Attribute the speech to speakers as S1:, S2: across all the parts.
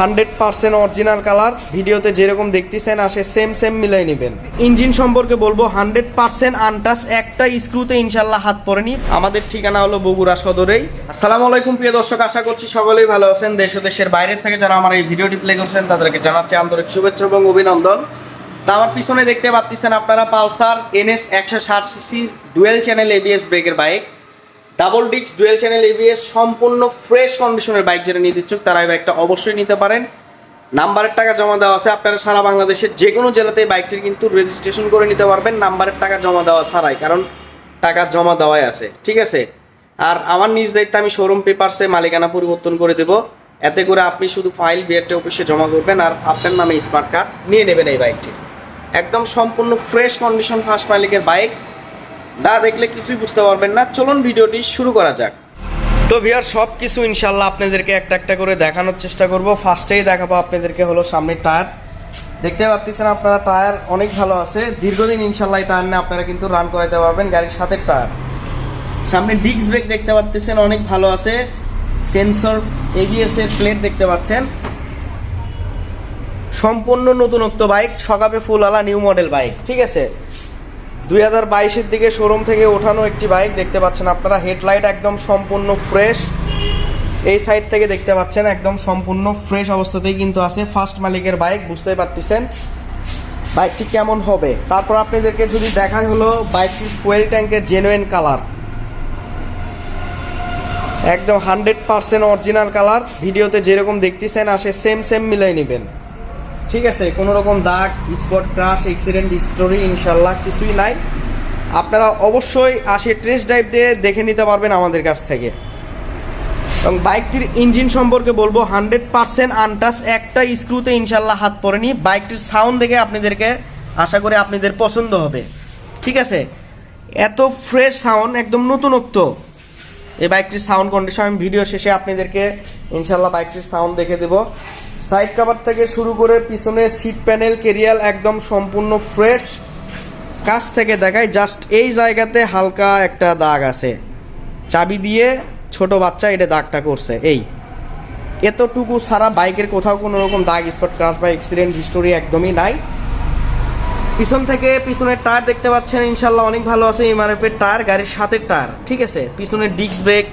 S1: Hundred percent original colour. ভিডিওতে যেরকম দেখতেছেন আসে সেম সেম মিলাই নেবেন। ইঞ্জিন সম্পর্কে বলব, হান্ড্রেড পার্সেন্ট আনটাস একটা স্ক্রুতে ইনশাল্লাহ হাত পড়েনি আমাদের ঠিকানা হলো বগুড়া সদরেই। আসসালামু আলাইকুম, প্রিয় দর্শক, আশা করছি সকলেই ভালো আছেন। দেশ দেশের বাইরের থেকে যারা আমার এই ভিডিওটি প্লে করছেন, তাদেরকে জানাচ্ছি আন্তরিক শুভেচ্ছা এবং অভিনন্দন। তা আমার পিছনে দেখতে পাচ্ছেন আপনারা পালসার এনএস একশো ষাট সিসি ডুয়েল চ্যানেল এবিএস ব্রেকের বাইক ডাবল ডিক্স ডুয়েল চ্যানেল এবিএস সম্পূর্ণ ফ্রেশ কন্ডিশনের বাইক যেটা নিতে ইচ্ছুক তারা এই বাইকটা অবশ্যই নিতে পারেন। নাম্বারের টাকা জমা দেওয়া আছে, আপনারা সারা বাংলাদেশের যে কোনো জেলাতে বাইকটির কিন্তু রেজিস্ট্রেশন করে নিতে পারবেন, নাম্বারের টাকা জমা দেওয়া ছাড়াই, কারণ টাকা জমা দেওয়াই আছে, ঠিক আছে? আর আমার নিজ দায়িত্বে আমি শোরুম পেপারসে মালিকানা পরিবর্তন করে দেবো, এতে করে আপনি শুধু ফাইল বিআরটি অফিসে জমা করবেন আর আপনার নামে স্মার্ট কার্ড নিয়ে নেবেন এই বাইকটি। একদম সম্পূর্ণ ফ্রেশ কন্ডিশন ফার্স্ট মালিকের বাইক না দেখলে কিছুই বুঝতে পারবেন না। চলুন ভিডিওটি শুরু করা যাক। তো ভিয়ার সব কিছু ইনশাল্লাহ আপনাদেরকে একটা একটা করে দেখানোর চেষ্টা করব। ফার্স্টেই দেখাবো আপনাদেরকে হলো সামনের টায়ার। দেখতে পাচ্ছেন আপনারা, টায়ার অনেক ভালো আছে। দীর্ঘদিন ইনশাল্লাহ টায়ার নিয়ে আপনারা কিন্তু রান করাইতে পারবেন গাড়ির সাথে টায়ার। সামনে ডিস্ক ব্রেক দেখতে পাচ্ছেন অনেক ভালো আছে। সেন্সর এবিএস এর প্লেট দেখতে পাচ্ছেন। সম্পূর্ণ নতুনত্ব বাইক, সকাপে ফুলওয়ালা নিউ মডেল বাইক, ঠিক আছে? দুই হাজার বাইশের দিকে শোরুম থেকে ওঠানো একটি বাইক দেখতে পাচ্ছেন আপনারা হেডলাইট একদম সম্পূর্ণ ফ্রেশ এই সাইড থেকে দেখতে পাচ্ছেন, একদম সম্পূর্ণ ফ্রেশ অবস্থাতেই কিন্তু আছে ফার্স্ট মালিকের বাইক বুঝতেই পারতেছেন। বাইকটি কেমন হবে? তারপর আপনাদেরকে যদি দেখাই হলো বাইকটির ফুয়েল ট্যাঙ্কের জেনুইন কালার একদম হান্ড্রেড পার্সেন্ট অরিজিনাল কালার ভিডিওতে যেরকম দেখতেছেন, আসে সেম সেম মিলাই নেবেন। ঠিক আছে কোনো রকম দাগ স্পট ক্রাশ অ্যাক্সিডেন্ট স্টোরি ইনশাল্লাহ কিছুই নাই। আপনারা অবশ্যই আসে ট্রেস ড্রাইভ দিয়ে দেখে নিতে পারবেন আমাদের কাছ থেকে। এবং বাইকটির ইঞ্জিন সম্পর্কে বলব হান্ড্রেড পার্সেন্ট আনটাস একটা স্ক্রুতে ইনশাল্লাহ হাত পড়েনি। বাইকটির সাউন্ড দেখে আপনাদেরকে আশা করে আপনাদের পছন্দ হবে। ঠিক আছে, এত ফ্রেশ সাউন্ড একদম নতুনত্ব। এই বাইকটির সাউন্ড কন্ডিশন আমি ভিডিও শেষে আপনাদেরকে ইনশাল্লাহ বাইকটির সাউন্ড দেখে দেব। সাইড কাভার থেকে শুরু করে পিছনে সিট প্যানেল কেরিয়াল একদম সম্পূর্ণ ফ্রেশ। কাছ থেকে দেখায় জাস্ট এই জায়গাতে হালকা একটা দাগ আছে। চাবি দিয়ে ছোট বাচ্চা এটা দাগটা করছে, এই। এতটুকু সারা বাইকের কোথাও কোনো রকম দাগ, স্পট ক্রাশ বা অ্যাক্সিডেন্ট হিস্টোরি একদমই নাই। পিছন থেকে পিছনের টায়ার দেখতে পাচ্ছেন ইনশাল্লাহ অনেক ভালো আছে এমআরএফ এর টায়ার, গাড়ির সাথে টায়ার, ঠিক আছে? পিছনের disc brake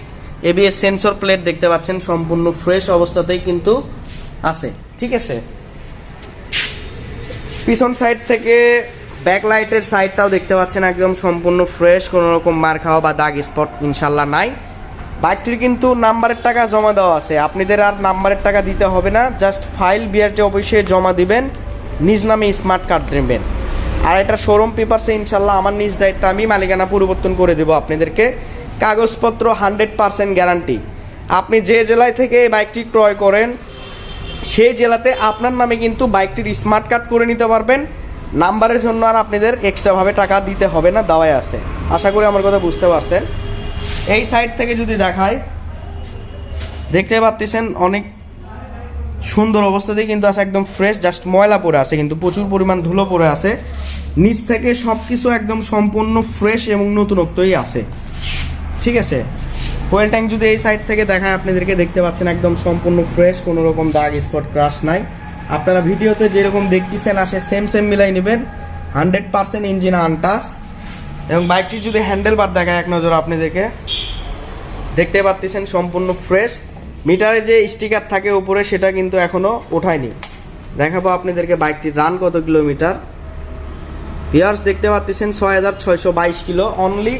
S1: ABS sensor plate দেখতে পাচ্ছেন, সম্পূর্ণ ফ্রেশ অবস্থাতেই কিন্তু আছে, ঠিক আছে? পিছন সাইড থেকে ব্যাক লাইটের সাইডটাও দেখতে পাচ্ছেন, একদম সম্পূর্ণ ফ্রেশ কোনো রকম মার খাওয়া বা দাগ স্পট ইনশাল্লাহ নাই। বাইকটির কিন্তু নাম্বারের টাকা জমা দেওয়া আছে। আপনাদের আর নাম্বারের টাকা দিতে হবে না জাস্ট ফাইল বিআরটি অফিসে জমা দিবেন, নিজ নামে স্মার্ট কার্ড নেবেন। আর এটা শোরুম পেপারসে ইনশাল্লাহ আমার নিজ দায়িত্ব, আমি মালিকানা পরিবর্তন করে দেবো আপনাদেরকে। কাগজপত্র হান্ড্রেড পার্সেন্ট গ্যারান্টি আপনি যে জেলায় থেকে বাইকটি ক্রয় করেন সেই জেলাতে আপনার নামে কিন্তু বাইকটির স্মার্ট কার্ড করে নিতে পারবেন। নাম্বারের জন্য আর আপনাদের এক্সট্রাভাবে টাকা দিতে হবে না দাওয়ায় আছে। আশা করি আমার কথা বুঝতে পারছেন। এই সাইড থেকে যদি দেখায় দেখতে পাচ্ছেন অনেক সুন্দর অবস্থাতেই কিন্তু আছে, একদম ফ্রেশ জাস্ট ময়লা পরে আছে, কিন্তু প্রচুর পরিমাণ ধুলো পরে আছে। নিচ থেকে সব কিছু একদম সম্পূর্ণ ফ্রেশ এবং নতুনত্বই আছে। ঠিক আছে? ফুয়েল ট্যাঙ্ক যদি এই সাইড থেকে দেখায়, আপনাদেরকে দেখতে পাচ্ছেন একদম সম্পূর্ণ ফ্রেশ কোনো রকম দাগ স্পট ক্রাশ নাই। আপনারা ভিডিওতে যেরকম দেখতেছেন, আসে সেম সেম মিলাই নেবেন। হান্ড্রেড পার্সেন্ট ইঞ্জিন আনটাস এবং বাইকটি যদি হ্যান্ডেল বার দেখায় এক নজর আপনাদেরকে, দেখতে পাচ্ছেন সম্পূর্ণ ফ্রেশ মিটারে যে স্টিকার থাকে উপরে, সেটা কিন্তু এখনও ওঠায়নি। দেখাবো আপনাদেরকে বাইকটির রান কত কিলোমিটার। পিয়ার্স দেখতে পাচ্ছেন ছয় হাজার ছয়শো বাইশ কিলো। অনলি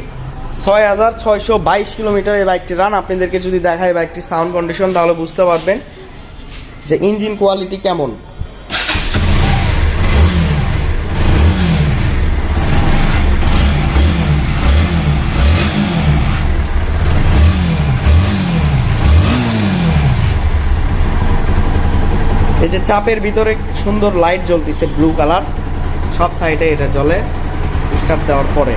S1: ছয় হাজার ছয়শো বাইশ কিলোমিটার এই বাইকটি রান আপনাদেরকে যদি দেখায় বাইকটির সাউন্ড কন্ডিশন তাহলে বুঝতে পারবেন যে ইঞ্জিন কোয়ালিটি কেমন। এই যে চাপের ভিতরে সুন্দর লাইট জ্বলতেছে ব্লু কালার সব সাইডে এটা জ্বলে। স্টার্ট দেওয়ার পরে।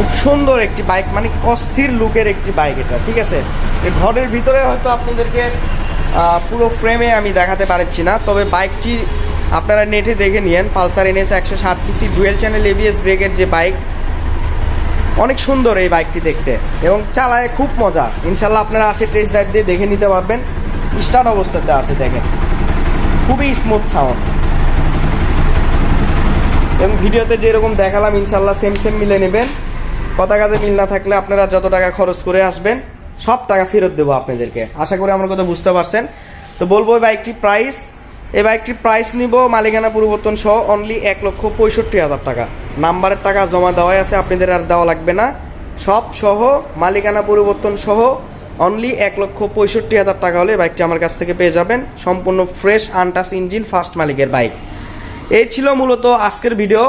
S1: খুব সুন্দর একটি বাইক মানে অস্থির লুকের একটি বাইক এটা, ঠিক আছে? ঘরের ভিতরে হয়তো আপনাদেরকে পুরো ফ্রেমে আমি দেখাতে পারছি না, তবে বাইকটি আপনারা নেটে দেখে নিয়েন, পালসার এনএস একশো ষাট সিসি ডুয়েল চ্যানেল এবিএস ব্রেকের যে বাইক, অনেক সুন্দর এই বাইকটি দেখতে এবং চালায় খুব মজা। ইনশাল্লাহ আপনারা আসে টেস্ট ড্রাইভ দিয়ে দেখে নিতে পারবেন। স্টার্ট অবস্থাতে আছে দেখেন। খুবই স্মুথ সাউন্ড এবং ভিডিওতে যেরকম দেখালাম ইনশাল্লাহ সেম সেম মিলে নেবেন। কথা কাজে মিল না থাকলে আপনারা যত টাকা খরচ করে আসবেন, সব টাকা ফেরত দেবো আপনাদেরকে। আশা করি আমার কথা বুঝতে পারছেন। তো বলব এই বাইকটির প্রাইস এই বাইকটির প্রাইস নিব, মালিকানা পরিবর্তন সহ অনলি এক লক্ষ পঁয়ষট্টি হাজার টাকা। নাম্বারের টাকা জমা দেওয়াই আছে, আপনাদের আর দেওয়া লাগবে না। সব সহ, মালিকানা পরিবর্তন সহ অনলি এক লক্ষ পঁয়ষট্টি হাজার টাকা হলে বাইকটি আমার কাছ থেকে পেয়ে যাবেন। সম্পূর্ণ ফ্রেশ আনটাস ইঞ্জিন ফার্স্ট মালিকের বাইক এই ছিল মূলত আজকের ভিডিও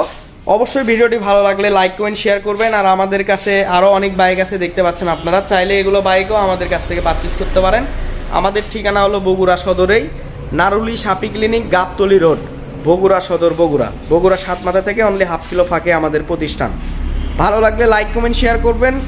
S1: অবশ্যই ভিডিওটি ভালো লাগলে লাইক কমেন্ট শেয়ার করবেন। আর আমাদের কাছে আরও অনেক বাইক আছে দেখতে পাচ্ছেন আপনারা। চাইলে এগুলো বাইকও আমাদের কাছ থেকে পারচেস করতে পারেন। আমাদের ঠিকানা হলো বগুড়া সদরেই, নারুলি সাপি ক্লিনিক গাবতলি রোড বগুড়া সদর, বগুড়া। বগুড়া সাতমাথা থেকে অনলি হাফ কিলো ফাঁকে আমাদের প্রতিষ্ঠান। ভালো লাগলে লাইক কমেন্ট শেয়ার করবেন।